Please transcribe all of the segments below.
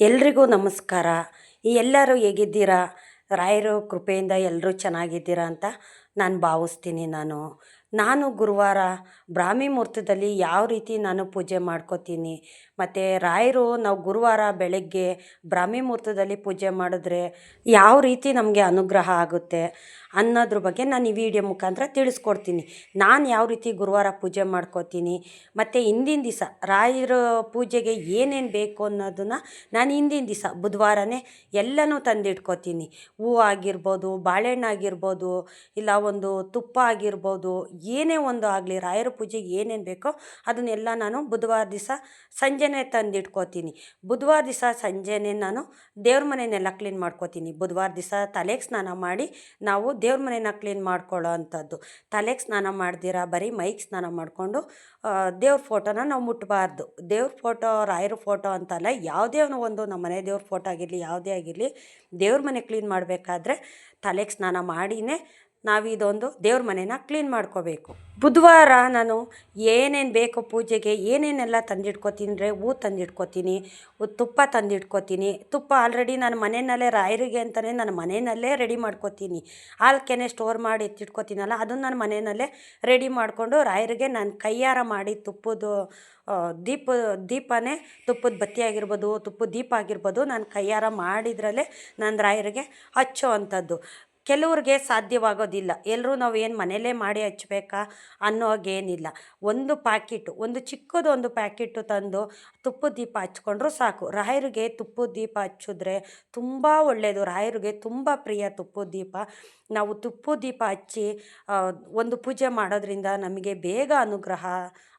ಎಲ್ರಿಗೂ ನಮಸ್ಕಾರ. ಎಲ್ಲರೂ ಹೇಗಿದ್ದೀರಾ? ರಾಯರು ಕೃಪೆಯಿಂದ ಎಲ್ಲರೂ ಚೆನ್ನಾಗಿದ್ದೀರಾ ಅಂತ ನಾನು ಭಾವಿಸ್ತೀನಿ ನಾನು. ನಾನು ಗುರುವಾರ ಬ್ರಾಹ್ಮಿ ಮುಹೂರ್ತದಲ್ಲಿ ಯಾವ ರೀತಿ ನಾನು ಪೂಜೆ ಮಾಡ್ಕೋತೀನಿ? ಮತ್ತು ರಾಯರು ನಾವು ಗುರುವಾರ ಬೆಳಗ್ಗೆ ಬ್ರಾಹ್ಮಿ ಮುಹೂರ್ತದಲ್ಲಿ ಪೂಜೆ ಮಾಡಿದ್ರೆ ಯಾವ ರೀತಿ ನಮಗೆ ಅನುಗ್ರಹ ಆಗುತ್ತೆ ಅನ್ನೋದ್ರ ಬಗ್ಗೆ ನಾನು ಈ ವಿಡಿಯೋ ಮುಖಾಂತರ ತಿಳಿಸ್ಕೊಡ್ತೀನಿ. ನಾನು ಯಾವ ರೀತಿ ಗುರುವಾರ ಪೂಜೆ ಮಾಡ್ಕೋತೀನಿ, ಮತ್ತು ಹಿಂದಿನ ದಿವಸ ರಾಯರ ಪೂಜೆಗೆ ಏನೇನು ಬೇಕು ಅನ್ನೋದನ್ನು ನಾನು ಹಿಂದಿನ ದಿವಸ ಬುಧವಾರನೇ ಎಲ್ಲನೂ ತಂದಿಟ್ಕೋತೀನಿ. ಹೂವು ಆಗಿರ್ಬೋದು, ಬಾಳೆಹಣ್ಣು ಆಗಿರ್ಬೋದು, ಇಲ್ಲ ಒಂದು ತುಪ್ಪ ಆಗಿರ್ಬೋದು, ಏನೇ ಒಂದು ಆಗಲಿ ರಾಯರ ಪೂಜೆಗೆ ಏನೇನು ಬೇಕೋ ಅದನ್ನೆಲ್ಲ ನಾನು ಬುಧವಾರ ದಿವಸ ಸಂಜೆನೇ ತಂದಿಟ್ಕೋತೀನಿ. ಬುಧವಾರ ದಿವಸ ಸಂಜೆನೇ ನಾನು ದೇವ್ರ ಮನೆಯನ್ನೆಲ್ಲ ಕ್ಲೀನ್ ಮಾಡ್ಕೋತೀನಿ. ಬುಧವಾರ ದಿವಸ ತಲೆಗೆ ಸ್ನಾನ ಮಾಡಿ ನಾವು ದೇವ್ರ ಮನೆನ ಕ್ಲೀನ್ ಮಾಡ್ಕೊಳ್ಳೋ ಅಂಥದ್ದು. ತಲೆಗೆ ಸ್ನಾನ ಮಾಡ್ದಿರ, ಬರೀ ಮೈಗೆ ಸ್ನಾನ ಮಾಡಿಕೊಂಡು ದೇವ್ರ ಫೋಟೋನ ನಾವು ಮುಟ್ಟಬಾರ್ದು ದೇವ್ರ ಫೋಟೋ, ರಾಯರ ಫೋಟೋ ಅಂತಲ್ಲ, ಯಾವುದೇ ಒಂದು ನಮ್ಮ ಮನೆ ದೇವ್ರ ಫೋಟೋ ಆಗಿರಲಿ, ಯಾವುದೇ ಆಗಿರಲಿ ದೇವ್ರ ಮನೆ ಕ್ಲೀನ್ ಮಾಡಬೇಕಾದ್ರೆ ತಲೆಗೆ ಸ್ನಾನ ಮಾಡಿಯೇ ನಾವು ಇದೊಂದು ದೇವ್ರ ಮನೇನ ಕ್ಲೀನ್ ಮಾಡ್ಕೋಬೇಕು. ಬುಧವಾರ ನಾನು ಏನೇನು ಬೇಕು ಪೂಜೆಗೆ ಏನೇನೆಲ್ಲ ತಂದಿಟ್ಕೋತೀನಿ ಹೂ ತಂದಿಟ್ಕೋತೀನಿ, ತುಪ್ಪ ತಂದಿಟ್ಕೋತೀನಿ. ತುಪ್ಪ ಆಲ್ರೆಡಿ ನಾನು ಮನೆಯಲ್ಲೇ ರಾಯರಿಗೆ ಅಂತಲೇ ನಾನು ಮನೆಯಲ್ಲೇ ರೆಡಿ ಮಾಡ್ಕೋತೀನಿ. ಹಾಲ್ಕೆನೆ ಸ್ಟೋರ್ ಮಾಡಿ ಎತ್ತಿಟ್ಕೋತೀನಲ್ಲ ಅದನ್ನು ನಾನು ಮನೆಯಲ್ಲೇ ರೆಡಿ ಮಾಡಿಕೊಂಡು ರಾಯರಿಗೆ ನಾನು ಕೈಯಾರ ಮಾಡಿ ತುಪ್ಪದ್ದು ದೀಪ, ದೀಪನೇ ತುಪ್ಪದ ಬತ್ತಿ ಆಗಿರ್ಬೋದು, ತುಪ್ಪದ ದೀಪ ಆಗಿರ್ಬೋದು ನಾನು ಕೈಯಾರ ಮಾಡಿದ್ರಲ್ಲೇ ನಾನು ರಾಯರಿಗೆ ಹಚ್ಚೋ ಅಂಥದ್ದು. ಕೆಲವ್ರಿಗೆ ಸಾಧ್ಯವಾಗೋದಿಲ್ಲ. ಎಲ್ಲರೂ ನಾವು ಏನು ಮನೇಲೇ ಮಾಡಿ ಹಚ್ಬೇಕಾ ಅನ್ನೋ ಹಾಗೇನಿಲ್ಲ ಒಂದು ಪ್ಯಾಕೆಟು, ಒಂದು ಚಿಕ್ಕದು ಒಂದು ಪ್ಯಾಕೆಟು ತಂದು ತುಪ್ಪದ ದೀಪ ಹಚ್ಕೊಂಡ್ರೂ ಸಾಕು. ರಾಯರಿಗೆ ತುಪ್ಪದ ದೀಪ ಹಚ್ಚಿದ್ರೆ ತುಂಬ ಒಳ್ಳೆಯದು ರಾಯರಿಗೆ ತುಂಬ ಪ್ರಿಯ ತುಪ್ಪದ ದೀಪ. ನಾವು ತುಪ್ಪದೀಪ ಹಚ್ಚಿ ಒಂದು ಪೂಜೆ ಮಾಡೋದ್ರಿಂದ ನಮಗೆ ಬೇಗ ಅನುಗ್ರಹ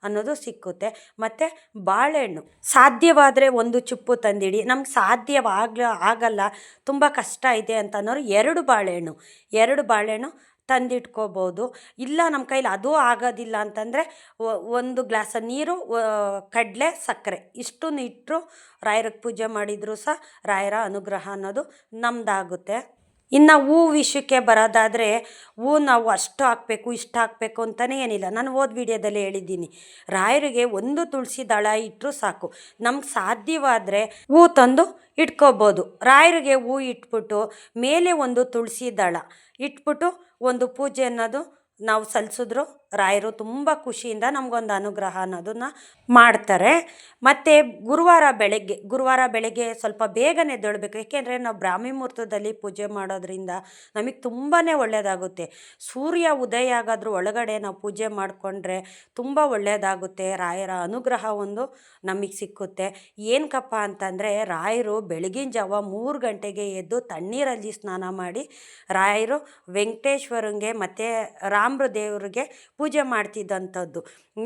ಅನ್ನೋದು ಸಿಕ್ಕುತ್ತೆ. ಮತ್ತು ಬಾಳೆಹಣ್ಣು. ಸಾಧ್ಯವಾದರೆ ಒಂದು ಚುಪ್ಪು ತಂದಿಡಿ. ನಮ್ಗೆ ಸಾಧ್ಯವಾಗ್ಲ, ಆಗಲ್ಲ, ತುಂಬ ಕಷ್ಟ ಇದೆ ಅಂತ ಅನ್ನೋರು ಎರಡು ಬಾಳೆಹಣ್ಣು. ಎರಡು ಬಾಳೆಹಣ್ಣು ತಂದಿಟ್ಕೋಬೋದು. ಇಲ್ಲ ನಮ್ಮ ಕೈಲಿ ಅದು ಆಗೋದಿಲ್ಲ ಅಂತಂದರೆ ಒಂದು ಗ್ಲಾಸ ನೀರು ಕಡಲೆ, ಸಕ್ಕರೆ. ಇಷ್ಟನ್ನು ಇಟ್ಟರು ರಾಯರಿಗೆ ಪೂಜೆ ಮಾಡಿದರೂ ಸಹ ರಾಯರ ಅನುಗ್ರಹ ಅನ್ನೋದು ನಮ್ಮದಾಗುತ್ತೆ ಇನ್ನು ಹೂ ವಿಷಯಕ್ಕೆ ಬರೋದಾದರೆ ಹೂ ನಾವು ಅಷ್ಟು ಹಾಕಬೇಕು, ಇಷ್ಟು ಹಾಕಬೇಕು ಅಂತಲೇ ಏನಿಲ್ಲ. ನಾನು ಓದ್ ವಿಡಿಯೋದಲ್ಲಿ ಹೇಳಿದ್ದೀನಿ, ರಾಯರಿಗೆ ಒಂದು ತುಳಸಿ ದಳ ಇಟ್ಟರೂ ಸಾಕು. ನಮ್ಗೆ ಸಾಧ್ಯವಾದರೆ ಹೂ ತಂದು ಇಟ್ಕೋಬೋದು. ರಾಯರಿಗೆ ಹೂ ಇಟ್ಬಿಟ್ಟು ಮೇಲೆ ಒಂದು ತುಳಸಿ ದಳ ಇಟ್ಬಿಟ್ಟು ಒಂದು ಪೂಜೆ ಅನ್ನೋದು ನಾವು ಸಲ್ಲಿಸಿದ್ರು ರಾಯರು ತುಂಬ ಖುಷಿಯಿಂದ ನಮಗೊಂದು ಅನುಗ್ರಹ ಅನ್ನೋದನ್ನ ಮಾಡ್ತಾರೆ. ಮತ್ತು ಗುರುವಾರ ಬೆಳಗ್ಗೆ ಗುರುವಾರ ಬೆಳಗ್ಗೆ ಸ್ವಲ್ಪ ಬೇಗನೆ ಎದ್ದೇಳಬೇಕು. ಏಕೆಂದರೆ ನಾವು ಬ್ರಾಹ್ಮಿ ಮುಹೂರ್ತದಲ್ಲಿ ಪೂಜೆ ಮಾಡೋದ್ರಿಂದ ನಮಗೆ ತುಂಬಾ ಒಳ್ಳೆಯದಾಗುತ್ತೆ ಸೂರ್ಯ ಉದಯ ಆಗೋದ್ರ ಒಳಗಡೆ ನಾವು ಪೂಜೆ ಮಾಡಿಕೊಂಡ್ರೆ ತುಂಬ ಒಳ್ಳೆಯದಾಗುತ್ತೆ ರಾಯರ ಅನುಗ್ರಹ ಒಂದು ನಮಗೆ ಸಿಕ್ಕುತ್ತೆ. ಏನಕ್ಕಪ್ಪ ಅಂತಂದರೆ ರಾಯರು ಬೆಳಗಿನ ಜಾವ ಮೂರು ಗಂಟೆಗೆ ಎದ್ದು ತಣ್ಣೀರಲ್ಲಿ ಸ್ನಾನ ಮಾಡಿ ರಾಯರು ವೆಂಕಟೇಶ್ವರಂಗೆ ಮತ್ತು ರಾಮ್ರ ದೇವ್ರಿಗೆ ಪೂಜೆ ಮಾಡ್ತಿದ್ದಂಥದ್ದು.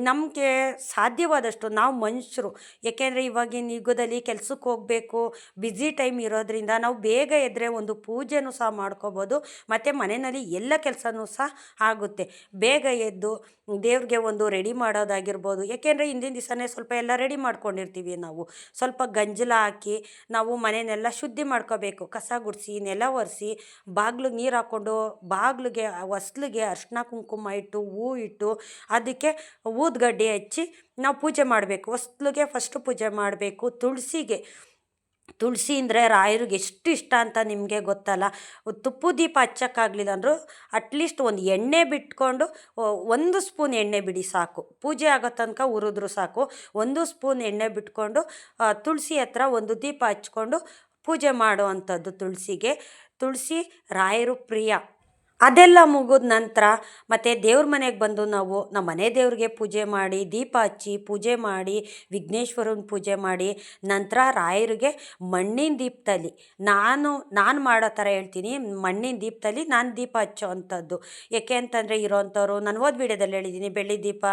ನಮಗೆ ಸಾಧ್ಯವಾದಷ್ಟು ನಾವು ಮನುಷ್ಯರು. ಏಕೆಂದರೆ ಇವಾಗಿನ ಯುಗದಲ್ಲಿ ಕೆಲ್ಸಕ್ಕೆ ಹೋಗಬೇಕು ಬ್ಯುಸಿ ಟೈಮ್ ಇರೋದ್ರಿಂದ ನಾವು ಬೇಗ ಎದ್ರೆ ಒಂದು ಪೂಜೆನೂ ಸಹ ಮಾಡ್ಕೋಬೋದು, ಮತ್ತು ಮನೆಯಲ್ಲಿ ಎಲ್ಲ ಕೆಲಸನೂ ಸಹ ಆಗುತ್ತೆ. ಬೇಗ ಎದ್ದು ದೇವ್ರಿಗೆ ಒಂದು ರೆಡಿ ಮಾಡೋದಾಗಿರ್ಬೋದು. ಏಕೆಂದರೆ ಹಿಂದಿನ ದಿವಸನೇ ಸ್ವಲ್ಪ ಎಲ್ಲ ರೆಡಿ ಮಾಡ್ಕೊಂಡಿರ್ತೀವಿ ನಾವು. ಸ್ವಲ್ಪ ಗಂಜಲ ಹಾಕಿ ನಾವು ಮನೆಯನ್ನೆಲ್ಲ ಶುದ್ಧಿ ಮಾಡ್ಕೋಬೇಕು. ಕಸ ಗುಡಿಸಿ, ನೆಲ ಒರೆಸಿ ಬಾಗ್ಲಿಗೆ ನೀರು ಹಾಕ್ಕೊಂಡು ಬಾಗಿಲಿಗೆ ಹೊಸ್ಲಿಗೆ ಅರ್ಶಿನ ಕುಂಕುಮ ಇಟ್ಟು ಹೂ ಇಟ್ಟು ಅದಕ್ಕೆ ಊದ್ಗಡ್ಡೆ ಹಚ್ಚಿ ನಾವು ಪೂಜೆ ಮಾಡಬೇಕು. ಹೊಸ್ಲಿಗೆ ಫಸ್ಟು ಪೂಜೆ ಮಾಡಬೇಕು. ತುಳಸಿಗೆ, ತುಳಸಿ ಅಂದರೆ ರಾಯರಿಗೆ ಎಷ್ಟು ಇಷ್ಟ ಅಂತ ನಿಮಗೆ ಗೊತ್ತಲ್ಲ? ತುಪ್ಪು ದೀಪ ಹಚ್ಚಕ್ಕಾಗಲಿಲ್ಲ ಅಂದರೂ ಅಟ್ಲೀಸ್ಟ್ ಒಂದು ಎಣ್ಣೆ ಬಿಟ್ಕೊಂಡು ಒಂದು ಸ್ಪೂನ್ ಎಣ್ಣೆ ಬಿಡಿ ಸಾಕು. ಪೂಜೆ ಆಗೋ ತನಕ ಉರಿದ್ರು ಸಾಕು. ಒಂದು ಸ್ಪೂನ್ ಎಣ್ಣೆ ಬಿಟ್ಕೊಂಡು ತುಳಸಿ ಹತ್ರ ಒಂದು ದೀಪ ಹಚ್ಕೊಂಡು ಪೂಜೆ ಮಾಡುವಂಥದ್ದು ತುಳಸಿಗೆ. ತುಳಸಿ ರಾಯರು ಪ್ರಿಯ. ಅದೆಲ್ಲ ಮುಗಿದ ನಂತರ ಮತ್ತು ದೇವ್ರ ಮನೆಗೆ ಬಂದು ನಾವು ನಮ್ಮ ಮನೆ ದೇವ್ರಿಗೆ ಪೂಜೆ ಮಾಡಿ, ದೀಪ ಹಚ್ಚಿ, ಪೂಜೆ ಮಾಡಿ, ವಿಘ್ನೇಶ್ವರನ ಪೂಜೆ ಮಾಡಿ, ನಂತರ ರಾಯರಿಗೆ ಮಣ್ಣಿನ ದೀಪದಲ್ಲಿ ನಾನು ನಾನು ಮಾಡೋ ಥರ ಹೇಳ್ತೀನಿ, ಮಣ್ಣಿನ ದೀಪದಲ್ಲಿ ನಾನು ದೀಪ ಹಚ್ಚೋ ಅಂಥದ್ದು. ಏಕೆ ಅಂತಂದರೆ ಇರೋವಂಥವ್ರು ನಾನು ಓದ್ ವಿಡಿಯೋದಲ್ಲಿ ಹೇಳಿದ್ದೀನಿ, ಬೆಳ್ಳಿ ದೀಪ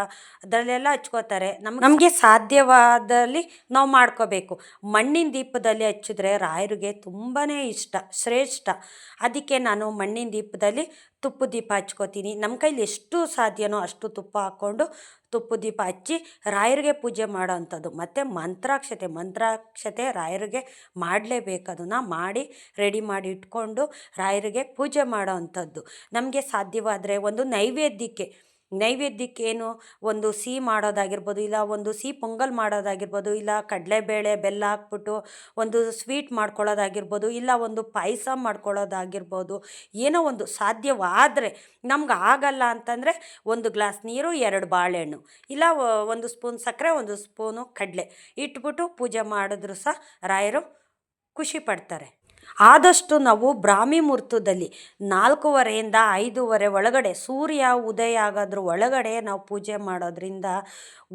ಅದರಲ್ಲೆಲ್ಲ ಹಚ್ಕೋತಾರೆ. ನಮ್ಗೆ ನಮಗೆ ಸಾಧ್ಯವಾದಲ್ಲಿ ನಾವು ಮಾಡ್ಕೋಬೇಕು. ಮಣ್ಣಿನ ದೀಪದಲ್ಲಿ ಹಚ್ಚಿದ್ರೆ ರಾಯರಿಗೆ ತುಂಬಾ ಇಷ್ಟ, ಶ್ರೇಷ್ಠ. ಅದಕ್ಕೆ ನಾನು ಮಣ್ಣಿನ ದೀಪದಲ್ಲಿ ತುಪ್ಪ ದೀಪ ಹಚ್ಕೋತೀನಿ. ನಮ್ಮ ಕೈಲಿ ಎಷ್ಟು ಸಾಧ್ಯನೋ ಅಷ್ಟು ತುಪ್ಪ ಹಾಕ್ಕೊಂಡು ತುಪ್ಪ ದೀಪ ಹಚ್ಚಿ ರಾಯರಿಗೆ ಪೂಜೆ ಮಾಡೋ ಅಂಥದ್ದು ಮತ್ತು ಮಂತ್ರಾಕ್ಷತೆ ಮಂತ್ರಾಕ್ಷತೆ ರಾಯರಿಗೆ ಮಾಡಲೇಬೇಕು. ಅದನ್ನು ಮಾಡಿ, ರೆಡಿ ಮಾಡಿ ಇಟ್ಕೊಂಡು ರಾಯರಿಗೆ ಪೂಜೆ ಮಾಡೋ ಅಂಥದ್ದು ನಮಗೆ ಸಾಧ್ಯವಾದರೆ ಒಂದು ನೈವೇದ್ಯಕ್ಕೆ ನೈವೇದ್ಯಕ್ಕೇನು ಒಂದು ಸಿಹಿ ಮಾಡೋದಾಗಿರ್ಬೋದು, ಇಲ್ಲ ಒಂದು ಸಿಹಿ ಪೊಂಗಲ್ ಮಾಡೋದಾಗಿರ್ಬೋದು, ಇಲ್ಲ ಕಡಲೆಬೇಳೆ ಬೆಲ್ಲ ಹಾಕ್ಬಿಟ್ಟು ಒಂದು ಸ್ವೀಟ್ ಮಾಡ್ಕೊಳ್ಳೋದಾಗಿರ್ಬೋದು, ಇಲ್ಲ ಒಂದು ಪಾಯಸ ಮಾಡ್ಕೊಳ್ಳೋದಾಗಿರ್ಬೋದು, ಏನೋ ಒಂದು ಸಾಧ್ಯವಾದರೆ ನಮ್ಗೆ ಆಗಲ್ಲ ಅಂತಂದರೆ ಒಂದು ಗ್ಲಾಸ್ ನೀರು, ಎರಡು ಬಾಳೆಹಣ್ಣು, ಇಲ್ಲ ಒಂದು ಸ್ಪೂನ್ ಸಕ್ಕರೆ, ಒಂದು ಸ್ಪೂನು ಕಡಲೆ ಇಟ್ಬಿಟ್ಟು ಪೂಜೆ ಮಾಡಿದ್ರು ಸಹ ರಾಯರು ಖುಷಿ ಪಡ್ತಾರೆ. ಆದಷ್ಟು ನಾವು ಬ್ರಾಹ್ಮಿ ಮುಹೂರ್ತದಲ್ಲಿ ನಾಲ್ಕೂವರೆಯಿಂದ ಐದೂವರೆ ಒಳಗಡೆ, ಸೂರ್ಯ ಉದಯ ಆಗೋದ್ರ ಒಳಗಡೆ ನಾವು ಪೂಜೆ ಮಾಡೋದ್ರಿಂದ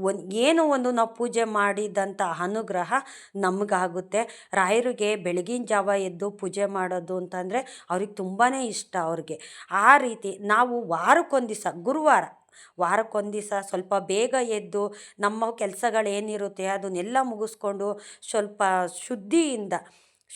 ಒಂದು ಏನು ಒಂದು ನಾವು ಪೂಜೆ ಮಾಡಿದಂಥ ಅನುಗ್ರಹ ನಮಗಾಗುತ್ತೆ. ರಾಯರಿಗೆ ಬೆಳಗಿನ ಜಾವ ಎದ್ದು ಪೂಜೆ ಮಾಡೋದು ಅಂತಂದರೆ ಅವ್ರಿಗೆ ತುಂಬಾ ಇಷ್ಟ ಅವ್ರಿಗೆ. ಆ ರೀತಿ ನಾವು ವಾರಕ್ಕೊಂದಿಸ ಗುರುವಾರ ವಾರಕ್ಕೊಂದು ದಿವಸ ಸ್ವಲ್ಪ ಬೇಗ ಎದ್ದು ನಮ್ಮ ಕೆಲಸಗಳೇನಿರುತ್ತೆ ಅದನ್ನೆಲ್ಲ ಮುಗಿಸ್ಕೊಂಡು ಸ್ವಲ್ಪ ಶುದ್ಧಿಯಿಂದ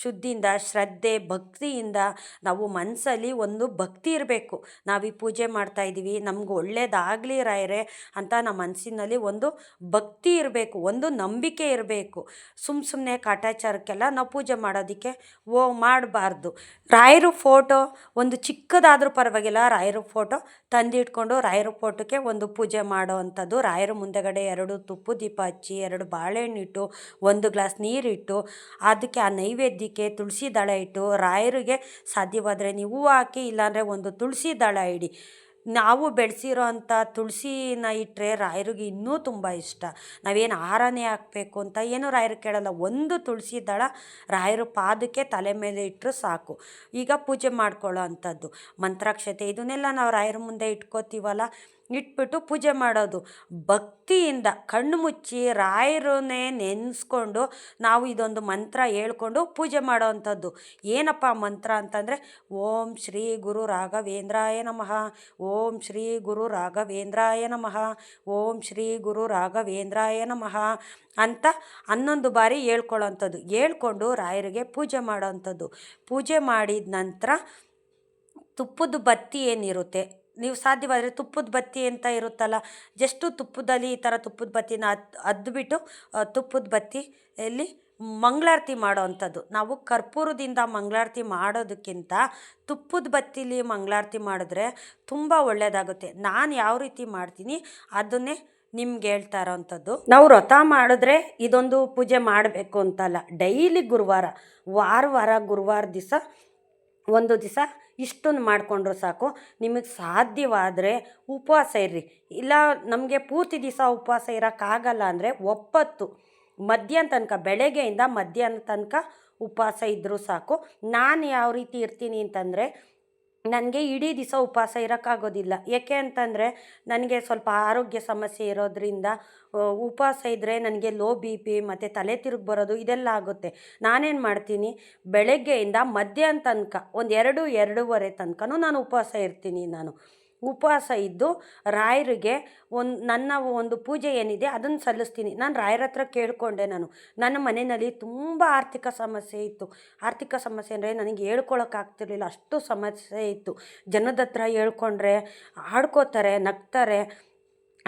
ಶುದ್ಧಿಯಿಂದ, ಶ್ರದ್ಧೆ, ಭಕ್ತಿಯಿಂದ ನಾವು ಮನಸ್ಸಲ್ಲಿ ಒಂದು ಭಕ್ತಿ ಇರಬೇಕು. ನಾವು ಈ ಪೂಜೆ ಮಾಡ್ತಾಯಿದ್ದೀವಿ ನಮ್ಗೆ ಒಳ್ಳೇದಾಗಲಿ ರಾಯರೇ ಅಂತ ನಮ್ಮ ಮನಸ್ಸಿನಲ್ಲಿ ಒಂದು ಭಕ್ತಿ ಇರಬೇಕು, ಒಂದು ನಂಬಿಕೆ ಇರಬೇಕು. ಸುಮ್ಮ ಸುಮ್ಮನೆ ಕಾಟಾಚಾರಕ್ಕೆಲ್ಲ ನಾವು ಪೂಜೆ ಮಾಡೋದಕ್ಕೆ ಓ, ಮಾಡಬಾರ್ದು. ರಾಯರು ಫೋಟೋ ಒಂದು ಚಿಕ್ಕದಾದರೂ ಪರವಾಗಿಲ್ಲ, ರಾಯರ ಫೋಟೋ ತಂದಿಟ್ಕೊಂಡು ರಾಯರ ಫೋಟೋಕ್ಕೆ ಒಂದು ಪೂಜೆ ಮಾಡೋ ಅಂಥದ್ದು ರಾಯರ ಮುಂದೆಗಡೆ ಎರಡು ತುಪ್ಪು ದೀಪ ಹಚ್ಚಿ, ಎರಡು ಬಾಳೆಹಣ್ಣಿಟ್ಟು ಒಂದು ಗ್ಲಾಸ್ ನೀರಿಟ್ಟು, ಅದಕ್ಕೆ ಆ ನೈವೇದ್ಯಕ್ಕೆ ತುಳಸಿ ದಳ ಇಟ್ಟು ರಾಯರಿಗೆ ಸಾಧ್ಯವಾದರೆ ನೀವು ಹಾಕಿ, ಇಲ್ಲಾಂದರೆ ಒಂದು ತುಳಸಿ ದಳ ಇಡಿ. ನಾವು ಬೆಳೆಸಿರೋ ಅಂಥ ತುಳಸಿನ ಇಟ್ಟರೆ ರಾಯರಿಗೆ ಇನ್ನೂ ತುಂಬ ಇಷ್ಟ. ನಾವೇನು ಆಹಾರನೇ ಹಾಕಬೇಕು ಅಂತ ಏನು ರಾಯರು ಕೇಳಲ್ಲ. ಒಂದು ತುಳಸಿ ದಳ ರಾಯರು ಪಾದಕ್ಕೆ ತಲೆ ಮೇಲೆ ಇಟ್ಟರು ಸಾಕು. ಈಗ ಪೂಜೆ ಮಾಡ್ಕೊಳ್ಳೋ ಅಂಥದ್ದು. ಮಂತ್ರಾಕ್ಷತೆ, ಇದನ್ನೆಲ್ಲ ನಾವು ರಾಯರ ಮುಂದೆ ಇಟ್ಕೋತೀವಲ್ಲ. ಇಟ್ಬಿಟ್ಟು ಪೂಜೆ ಮಾಡೋದು. ಭಕ್ತಿಯಿಂದ ಕಣ್ಣು ಮುಚ್ಚಿ ರಾಯರನ್ನೇ ನೆನೆಸ್ಕೊಂಡು ನಾವು ಇದೊಂದು ಮಂತ್ರ ಹೇಳ್ಕೊಂಡು ಪೂಜೆ ಮಾಡೋ ಅಂಥದ್ದು ಏನಪ್ಪ ಮಂತ್ರ ಅಂತಂದರೆ, ಓಂ ಶ್ರೀ ಗುರು ರಾಘವೇಂದ್ರಾಯ ನಮಃ, ಓಂ ಶ್ರೀ ಗುರು ರಾಘವೇಂದ್ರಾಯ ನಮಃ, ಓಂ ಶ್ರೀ ಗುರು ರಾಘವೇಂದ್ರಾಯ ನಮಃ ಅಂತ ಹನ್ನೊಂದು ಬಾರಿ ಹೇಳ್ಕೊಳ್ಳೋಂಥದ್ದು ಹೇಳ್ಕೊಂಡು ರಾಯರಿಗೆ ಪೂಜೆ ಮಾಡೋ ಅಂಥದ್ದು ಪೂಜೆ ಮಾಡಿದ ನಂತರ ತುಪ್ಪದ ಬತ್ತಿ ಏನಿರುತ್ತೆ? ನೀವು ಸಾಧ್ಯವಾದರೆ ತುಪ್ಪದ ಬತ್ತಿ ಅಂತ ಇರುತ್ತಲ್ಲ, ಜಸ್ಟು ತುಪ್ಪದಲ್ಲಿ ಈ ಥರ ತುಪ್ಪದ ಬತ್ತಿನ ಅದ್ದುಬಿಟ್ಟು ಅದ್ಬಿಟ್ಟು ತುಪ್ಪದ ಬತ್ತಿಯಲ್ಲಿ ಮಂಗಳಾರತಿ ಮಾಡೋ ಅಂಥದ್ದು ನಾವು ಕರ್ಪೂರದಿಂದ ಮಂಗಳಾರತಿ ಮಾಡೋದಕ್ಕಿಂತ ತುಪ್ಪದ ಬತ್ತಿಲಿ ಮಂಗಳಾರತಿ ಮಾಡಿದ್ರೆ ತುಂಬ ಒಳ್ಳೆಯದಾಗುತ್ತೆ. ನಾನು ಯಾವ ರೀತಿ ಮಾಡ್ತೀನಿ ಅದನ್ನೇ ನಿಮ್ಗೆ ಹೇಳ್ತಾ ಇರೋವಂಥದ್ದು. ನಾವು ವ್ರತ ಮಾಡಿದ್ರೆ ಇದೊಂದು ಪೂಜೆ ಮಾಡಬೇಕು ಅಂತಲ್ಲ. ಡೈಲಿ ಗುರುವಾರ, ವಾರ ವಾರ ಗುರುವಾರ ದಿವಸ ಒಂದು ದಿವಸ ಇಷ್ಟನ್ನು ಮಾಡಿಕೊಂಡ್ರು ಸಾಕು. ನಿಮಗೆ ಸಾಧ್ಯವಾದರೆ ಉಪವಾಸ ಇರ್ರಿ. ಇಲ್ಲ ನಮಗೆ ಪೂರ್ತಿ ದಿವಸ ಉಪವಾಸ ಇರೋಕ್ಕಾಗಲ್ಲ ಅಂದರೆ ಒಪ್ಪತ್ತು. ಮಧ್ಯಾಹ್ನ ತನಕ, ಬೆಳಗ್ಗೆಯಿಂದ ಮಧ್ಯಾಹ್ನ ತನಕ ಉಪವಾಸ ಇದ್ದರೂ ಸಾಕು. ನಾನು ಯಾವ ರೀತಿ ಇರ್ತೀನಿ ಅಂತಂದರೆ ನನಗೆ ಇಡೀ ದಿವಸ ಉಪವಾಸ ಇರೋಕ್ಕಾಗೋದಿಲ್ಲ. ಏಕೆ ಅಂತಂದರೆ ನನಗೆ ಸ್ವಲ್ಪ ಆರೋಗ್ಯ ಸಮಸ್ಯೆ ಇರೋದ್ರಿಂದ ಉಪವಾಸ ಇದ್ದರೆ ನನಗೆ ಲೋ ಬಿ ಪಿ ಮತ್ತು ತಲೆ ತಿರುಗಿ ಬರೋದು ಇದೆಲ್ಲ ಆಗುತ್ತೆ. ನಾನೇನು ಮಾಡ್ತೀನಿ, ಬೆಳಗ್ಗೆಯಿಂದ ಮಧ್ಯಾಹ್ನ ತನಕ, ಒಂದು ಎರಡು ಎರಡೂವರೆ ತನಕನೂ ನಾನು ಉಪವಾಸ ಇರ್ತೀನಿ ನಾನು. ಉಪವಾಸ ಇದ್ದು ರಾಯರಿಗೆ ಒಂದು, ನನ್ನ ಒಂದು ಪೂಜೆ ಏನಿದೆ ಅದನ್ನು ಸಲ್ಲಿಸ್ತೀನಿ. ನಾನು ರಾಯರ ಹತ್ರ ಕೇಳಿಕೊಂಡೆ ನಾನು. ನನ್ನ ಮನೆಯಲ್ಲಿ ತುಂಬ ಆರ್ಥಿಕ ಸಮಸ್ಯೆ ಇತ್ತು. ಆರ್ಥಿಕ ಸಮಸ್ಯೆ ಅಂದರೆ ನನಗೆ ಹೇಳ್ಕೊಳಕ್ಕಾಗ್ತಿರ್ಲಿಲ್ಲ ಅಷ್ಟು ಸಮಸ್ಯೆ ಇತ್ತು. ಜನದ ಹತ್ರ ಹೇಳ್ಕೊಂಡ್ರೆ, ಆಡ್ಕೋತಾರೆ, ನಗ್ತಾರೆ.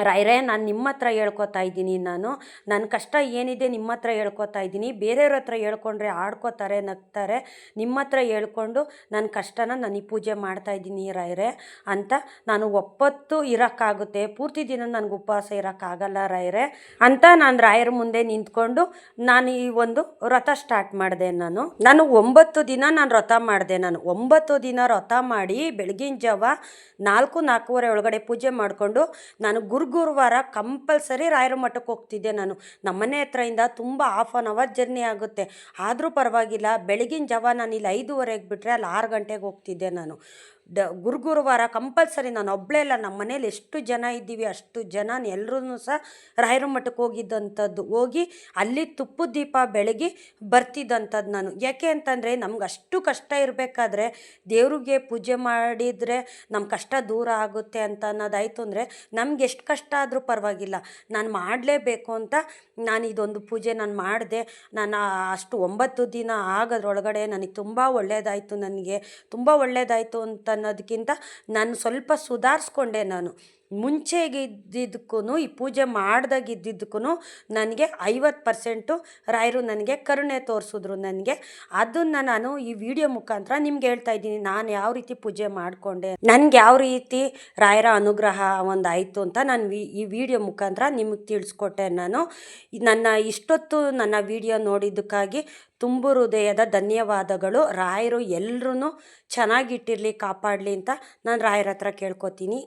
ರಾಯರೇ ನಾನು ನಿಮ್ಮ ಹತ್ರ ಹೇಳ್ಕೊತಾ ಇದ್ದೀನಿ ನಾನು. ನನ್ನ ಕಷ್ಟ ಏನಿದೆ ನಿಮ್ಮ ಹತ್ರ ಹೇಳ್ಕೊತಾ ಇದ್ದೀನಿ. ಬೇರೆಯವ್ರ ಹತ್ರ ಹೇಳ್ಕೊಂಡ್ರೆ ಆಡ್ಕೋತಾರೆ, ನಗ್ತಾರೆ. ನಿಮ್ಮ ಹತ್ರ ಹೇಳ್ಕೊಂಡು ನನ್ನ ಕಷ್ಟನ ನಾನು ಈ ಪೂಜೆ ಮಾಡ್ತಾ ಇದ್ದೀನಿ ರಾಯರೇ ಅಂತ ನಾನು ಒಪ್ಪತ್ತು ಇರೋಕ್ಕಾಗುತ್ತೆ. ಪೂರ್ತಿ ದಿನ ನನಗೆ ಉಪವಾಸ ಇರೋಕ್ಕಾಗಲ್ಲ ರಾಯರೇ ಅಂತ ನಾನು ರಾಯರ ಮುಂದೆ ನಿಂತ್ಕೊಂಡು ನಾನು ಈ ಒಂದು ರಥ ಸ್ಟಾರ್ಟ್ ಮಾಡಿದೆ ನಾನು. ನಾನು ಒಂಬತ್ತು ದಿನ ನಾನು ರಥ ಮಾಡಿದೆ ನಾನು. ಒಂಬತ್ತು ದಿನ ರಥ ಮಾಡಿ ಬೆಳಗಿನ ಜಾವ ನಾಲ್ಕು, ನಾಲ್ಕೂವರೆ ಒಳಗಡೆ ಪೂಜೆ ಮಾಡಿಕೊಂಡು ನಾನು ಗುರು ಗುರುವಾರ ಕಂಪಲ್ಸರಿ ರಾಯರ ಮಠಕ್ಕೆ ಹೋಗ್ತಿದ್ದೆ ನಾನು. ನಮ್ಮನೆ ಹತ್ರದಿಂದ ತುಂಬ ಹಾಫ್ ಆನ್ ಅವರ್ ಜರ್ನಿ ಆಗುತ್ತೆ. ಆದರೂ ಪರವಾಗಿಲ್ಲ, ಬೆಳಗಿನ ಜಾವ ನಾನು ಇಲ್ಲಿ ಐದೂವರೆಗೆ ಬಿಟ್ಟರೆ ಅಲ್ಲಿ ಆರು ಗಂಟೆಗೆ ಹೋಗ್ತಿದ್ದೆ ನಾನು. ಡ ಗುರು ಗುರುವಾರ ಕಂಪಲ್ಸರಿ ನಾನು ಒಬ್ಬಳೇ ಇಲ್ಲ ನಮ್ಮ ಮನೇಲಿ ಎಷ್ಟು ಜನ ಇದ್ದೀವಿ, ಅಷ್ಟು ಜನ ಎಲ್ಲರೂ ಸಹ ರಾಯರ ಮಠಕ್ಕೆ ಹೋಗಿದ್ದಂಥದ್ದು. ಹೋಗಿ ಅಲ್ಲಿ ತುಪ್ಪದ ದೀಪ ಬೆಳಗಿ ಬರ್ತಿದ್ದಂಥದ್ದು ನಾನು. ಯಾಕೆ ಅಂತಂದರೆ ನಮ್ಗೆ ಅಷ್ಟು ಕಷ್ಟ ಇರಬೇಕಾದ್ರೆ ದೇವ್ರಿಗೆ ಪೂಜೆ ಮಾಡಿದರೆ ನಮ್ಮ ಕಷ್ಟ ದೂರ ಆಗುತ್ತೆ ಅಂತ ಅನ್ನೋದಾಯಿತು ಅಂದರೆ ನಮ್ಗೆ ಎಷ್ಟು ಕಷ್ಟ ಆದರೂ ಪರವಾಗಿಲ್ಲ. ನಾನು ಮಾಡಲೇಬೇಕು ಅಂತ ನಾನು ಇದೊಂದು ಪೂಜೆ ನಾನು ಮಾಡಿದೆ. ನಾನು ಅಷ್ಟು ಒಂಬತ್ತು ದಿನ ಆಗೋದ್ರೊಳಗಡೆ ನನಗೆ ತುಂಬ ಒಳ್ಳೆಯದಾಯಿತು ನನಗೆ. ತುಂಬ ಒಳ್ಳೆಯದಾಯಿತು ಅಂತ ಅನ್ನೋದಕ್ಕಿಂತ ನಾನು ಸ್ವಲ್ಪ ಸುಧಾರಿಸ್ಕೊಂಡೆ ನಾನು. ಮುಂಚೆಗಿದ್ದಿದ್ದಕ್ಕೂ ಈ ಪೂಜೆ ಮಾಡ್ದಾಗಿದ್ದಿದ್ದಕ್ಕೂ ನನಗೆ ಐವತ್ತು ಪರ್ಸೆಂಟು ರಾಯರು ನನಗೆ ಕರುಣೆ ತೋರಿಸಿದ್ರು ನನಗೆ. ಅದನ್ನು ನಾನು ಈ ವಿಡಿಯೋ ಮುಖಾಂತರ ನಿಮ್ಗೆ ಹೇಳ್ತಾ ಇದ್ದೀನಿ. ನಾನು ಯಾವ ರೀತಿ ಪೂಜೆ ಮಾಡಿಕೊಂಡೆ, ನನಗೆ ಯಾವ ರೀತಿ ರಾಯರ ಅನುಗ್ರಹ ಒಂದು ಆಯಿತು ಅಂತ ನಾನು ಈ ವಿಡಿಯೋ ಮುಖಾಂತರ ನಿಮಗೆ ತಿಳಿಸ್ಕೊಟ್ಟೆ ನಾನು. ನನ್ನ ಇಷ್ಟೊತ್ತು ನನ್ನ ವಿಡಿಯೋ ನೋಡಿದ್ದಕ್ಕಾಗಿ ತುಂಬು ಹೃದಯದ ಧನ್ಯವಾದಗಳು. ರಾಯರು ಎಲ್ಲರೂ ಚೆನ್ನಾಗಿಟ್ಟಿರಲಿ, ಕಾಪಾಡಲಿ ಅಂತ ನಾನು ರಾಯರ ಹತ್ರ ಕೇಳ್ಕೊತೀನಿ.